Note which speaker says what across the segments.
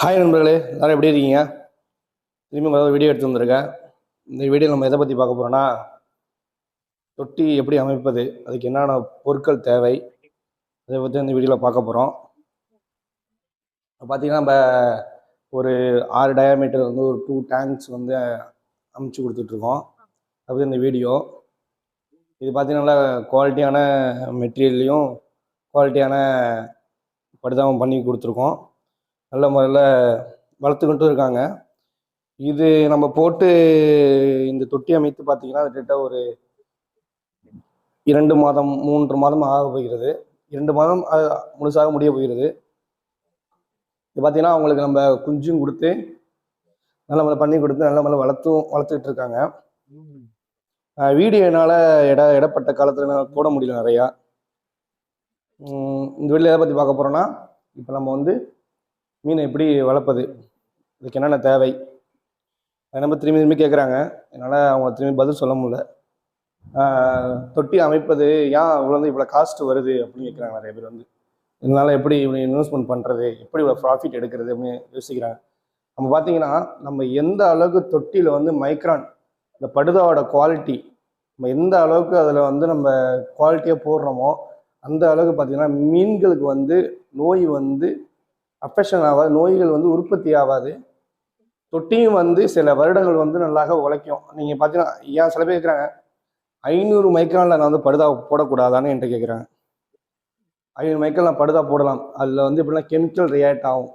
Speaker 1: Hi நண்பர்களே எல்லாரும் எப்படி இருக்கீங்க? திரும்பி முதல்ல வீடியோ எடுத்து வந்திருக்கேன். இந்த வீடியோ நம்ம எதை பற்றி பார்க்க போகிறோன்னா தொட்டி எப்படி அமைப்பது அதுக்கு என்னென்ன பொருட்கள் தேவை அதை பற்றி இந்த வீடியோவில் பார்க்க போகிறோம் பார்த்தீங்கன்னா நம்ம ஒரு ஆறு டயாமீட்டர் வந்து ஒரு டூ டேங்க்ஸ் வந்து அமைச்சு கொடுத்துட்ருக்கோம். அது இந்த வீடியோ இது பார்த்தீங்கன்னா குவாலிட்டியான மெட்டீரியல்லையும் குவாலிட்டியான படுதாமம் பண்ணி கொடுத்துருக்கோம். நல்ல முறையில் வளர்த்துக்கிட்டும் இருக்காங்க. இது நம்ம போட்டு இந்த தொட்டி அமைத்து பார்த்தீங்கன்னா கிட்ட ஒரு இரண்டு மாதம் மூன்று மாதம் ஆக போகிறது. இரண்டு மாதம் முழுசாக முடிய போகிறது. இது பார்த்தீங்கன்னா அவங்களுக்கு நம்ம குஞ்சும் கொடுத்து நல்ல முறை பண்ணி கொடுத்து நல்ல முறை வளர்த்தும் வளர்த்துக்கிட்டு இருக்காங்க. வீடியோ என்னால் இட இடப்பட்ட காலத்தில் போட முடியல நிறையா. இந்த வீட்டில் எதை பற்றி பார்க்க போகிறோன்னா இப்போ நம்ம வந்து மீனை எப்படி வளர்ப்பது? இதுக்கு என்னென்ன தேவை? அதை நம்ம திரும்பி திரும்பி கேட்குறாங்க. என்னால் அவங்க திரும்பி பதில் சொல்ல முடியல. தொட்டி அமைப்பது ஏன் இவ்வளோ வந்து இவ்வளோ காஸ்ட் வருது அப்படின்னு கேட்குறாங்க நிறைய பேர் வந்து. இதனால் எப்படி இப்படி இன்வெஸ்ட்மெண்ட் பண்ணுறது எப்படி இவ்வளோ ப்ராஃபிட் எடுக்கிறது அப்படின்னு யோசிக்கிறாங்க. நம்ம பார்த்தீங்கன்னா நம்ம எந்த அளவுக்கு தொட்டியில் வந்து மைக்ரான் இந்த படுதாவோட குவாலிட்டி நம்ம எந்த அளவுக்கு அதில் வந்து நம்ம குவாலிட்டியாக போடுறோமோ அந்த அளவுக்கு பார்த்தீங்கன்னா மீன்களுக்கு வந்து நோய் வந்து அஃபெக்ஷன் ஆகாது நோய்கள் வந்து உற்பத்தி ஆகாது. தொட்டியும் வந்து சில வருடங்கள் வந்து நல்லாக உழைக்கும். நீங்கள் பார்த்தீங்கன்னா ஏன் சில பேர் கேட்குறாங்க ஐநூறு மைக்ரானில் நான் வந்து படுதா போடக்கூடாதான்னு என்கிட்ட கேட்குறாங்க ஐநூறு மைக்ரான் நான் படுதா போடலாம். அதில் வந்து எப்படின்னா கெமிக்கல் ரியாக்ட் ஆகும்.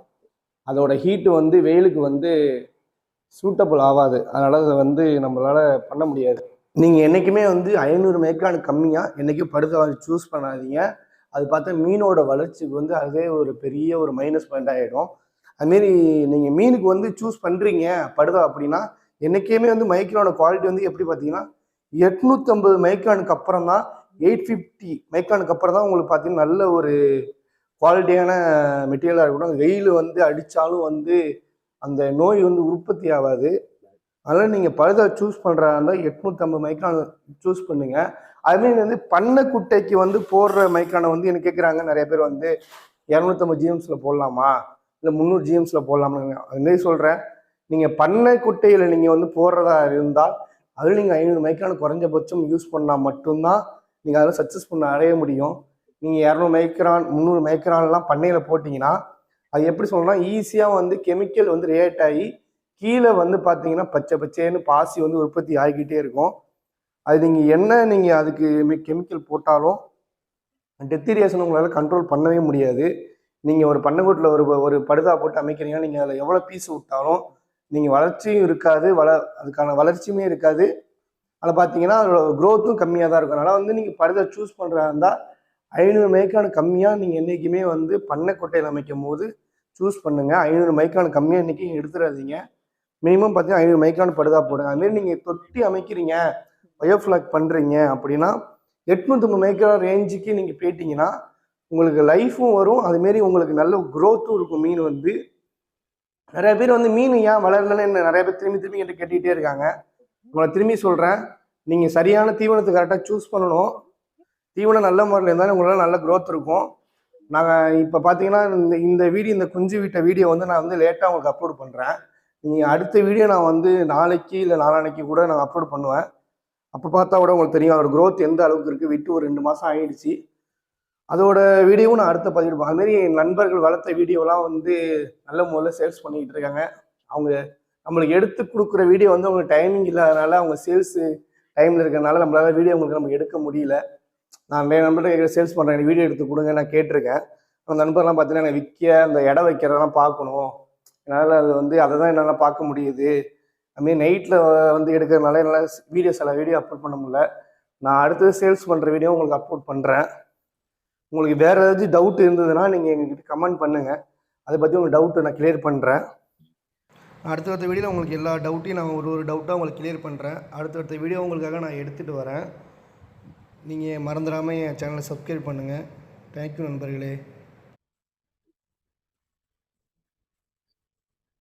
Speaker 1: அதோட ஹீட்டு வந்து வெயிலுக்கு வந்து சூட்டபிள் ஆகாது. அதனால் அதை வந்து நம்மளால் பண்ண முடியாது. நீங்கள் என்றைக்குமே வந்து ஐநூறு மைக்ரான் கம்மியாக என்றைக்கும் படுதா சூஸ் பண்ணாதீங்க. அது பார்த்தா மீனோட வளர்ச்சிக்கு வந்து அதே ஒரு பெரிய ஒரு மைனஸ் பாயிண்ட் ஆகிடும் அதுமாரி நீங்கள் மீனுக்கு வந்து சூஸ் பண்ணுறீங்க படுதா அப்படின்னா என்றைக்குமே வந்து மைக்ரானோட குவாலிட்டி வந்து எப்படி பார்த்தீங்கன்னா எட்நூற்றம்பது மைக்ரானுக்கு அப்புறம் தான் எயிட் ஃபிஃப்டி மைக்ரானுக்கு அப்புறம் தான் உங்களுக்கு பார்த்தீங்கன்னா நல்ல ஒரு குவாலிட்டியான மெட்டீரியலாக இருக்கட்டும் வெயில் வந்து அடித்தாலும் வந்து அந்த நோய் வந்து உற்பத்தி ஆகாது. அதனால் நீங்கள் பழுதை சூஸ் பண்ணுறா இருந்தால் எட்நூற்றம்பது மைக்ரான் சூஸ் பண்ணுங்கள் பண்ணுங்க அதுமாரி வந்து பண்ணை குட்டைக்கு வந்து போடுற மைக்ரானை வந்து எனக்கு கேட்குறாங்க நிறைய பேர் வந்து இரநூத்தம்பது ஜிஎம்ஸில் போடலாமா? இல்லை முந்நூறு ஜிஎம்ஸில் போடலாமா அதுமாரி சொல்கிறேன் நீங்கள் பண்ணை குட்டையில் நீங்கள் வந்து போடுறதா இருந்தால் அதில் நீங்கள் ஐநூறு மைக்ரான் குறைஞ்சபட்சம் யூஸ் பண்ணால் மட்டும்தான் நீங்கள் அதில் சக்ஸஸ் பண்ண அடைய முடியும். நீங்கள் இரநூறு மைக்ரான் முந்நூறு மைக்ரான்லாம் பண்ணையில் போட்டிங்கன்னா அது எப்படி சொல்லணும்னா ஈஸியாக வந்து கெமிக்கல் வந்து ரியாக்ட் ஆகி கீழே வந்து பார்த்தீங்கன்னா பச்சை பச்சைன்னு பாசி வந்து உற்பத்தி ஆகிக்கிட்டே இருக்கும். அது நீங்கள் என்ன நீங்கள் அதுக்கு கெமிக்கல் போட்டாலும் டெத்திரியேஷன் உங்களால் கண்ட்ரோல் பண்ணவே முடியாது. நீங்கள் ஒரு பண்ணைக்கூட்டில் ஒரு ஒரு படுதா போட்டு அமைக்கிறீங்கன்னா நீங்கள் அதில் எவ்வளோ பீஸ் விட்டாலும் நீங்கள் வளர்ச்சியும் இருக்காது வள அதுக்கான வளர்ச்சியுமே இருக்காது. அதில் பார்த்தீங்கன்னா அதோட க்ரோத்தும் கம்மியாக தான் இருக்கும். அதனால் வந்து நீங்கள் படுதா சூஸ் பண்ணுறதா இருந்தால் ஐநூறு மைக்கான கம்மியாக நீங்கள் என்றைக்குமே வந்து பண்ணை கொட்டையில் அமைக்கும் போது சூஸ் பண்ணுங்கள் ஐநூறு மைக்கான கம்மியாக இன்றைக்கி எடுத்துடாதீங்க. மினிமம் பார்த்தீங்கன்னா ஐநூறு மைக்கான படுதா போடுங்க. அதுமாரி நீங்கள் தொட்டி அமைக்கிறீங்க. பயோஃப்ளாக் பண்ணுறீங்க அப்படின்னா எட்நூற்றம்பது மேக்கரா ரேஞ்சுக்கு நீங்கள் போயிட்டீங்கன்னா உங்களுக்கு லைஃப்பும் வரும். அதுமாரி உங்களுக்கு நல்ல க்ரோத்தும் இருக்கும் மீன் வந்து. நிறைய பேர் வந்து மீன் ஏன் வளரலன்னு என்ன நிறைய பேர் திரும்பி திரும்பி என்கிட்ட கேட்டுக்கிட்டே இருக்காங்க. உங்களை திரும்பி சொல்கிறேன் நீங்கள் சரியான தீவனத்தை கரெக்டாக சூஸ் பண்ணணும். தீவனம் நல்ல முறையில் இருந்தாலும் உங்களால் நல்ல க்ரோத் இருக்கும். நாங்கள் இப்போ பார்த்தீங்கன்னா இந்த இந்த வீடியோ இந்த குஞ்சு வீட்டை வீடியோ வந்து நான் வந்து லேட்டாக உங்களுக்கு அப்லோட் பண்ணுறேன் நீங்கள் அடுத்த வீடியோ நான் வந்து நாளைக்கு இல்லை நாளான்னைக்கு கூட நான் அப்லோட் பண்ணுவேன். அப்போ பார்த்தா கூட உங்களுக்கு தெரியும். அதோட க்ரோத் எந்த அளவுக்கு இருக்குது விட்டு ஒரு ரெண்டு மாதம் ஆயிடுச்சு. அதோட வீடியோவும் நான் அடுத்த பதிவிடுவேன் அதுமாரி என் நண்பர்கள் வளர்த்த வீடியோலாம் வந்து நல்ல முறையில் சேல்ஸ் பண்ணிக்கிட்டு இருக்காங்க. அவங்க நம்மளுக்கு எடுத்து கொடுக்குற வீடியோ வந்து அவங்களுக்கு டைமிங் இல்லாதனால அவங்க சேல்ஸு டைமில் இருக்கிறனால நம்மளால வீடியோ உங்களுக்கு நம்ம எடுக்க முடியல. நான் நிறைய நண்பர்கிட்ட சேல்ஸ் பண்ணுறேன் வீடியோ எடுத்து கொடுங்க. நான் கேட்டிருக்கேன். அந்த நண்பர்லாம் பார்த்தீங்கன்னா எனக்கு விற்க அந்த இடம் வைக்கிறதெல்லாம் பார்க்கணும். என்னால் அது வந்து அதை தான் என்னால் பார்க்க முடியுது. அதுமாரி நைட்டில் வந்து எடுக்கிறதுனால என்னால் வீடியோ சில வீடியோ அப்லோட் பண்ண முடியல. நான் அடுத்தது சேல்ஸ் பண்ணுற வீடியோ உங்களுக்கு அப்லோட் பண்ணுறேன் உங்களுக்கு வேறு ஏதாச்சும் டவுட் இருந்ததுன்னா நீங்கள் எங்ககிட்ட கமெண்ட் பண்ணுங்கள் அதை பற்றி உங்கள் டவுட்டை நான் கிளியர் பண்ணுறேன் அடுத்தடுத்த வீடியோவில் உங்களுக்கு எல்லா டவுட்டையும் நான் ஒரு ஒரு டவுட்டாக உங்களுக்கு கிளியர் பண்ணுறேன் அடுத்தடுத்த வீடியோ உங்களுக்காக நான் எடுத்துகிட்டு வரேன். நீங்கள் மறந்துடாமல் என் சேனலை சப்ஸ்கிரைப் பண்ணுங்கள் தேங்க்யூ நண்பர்களே.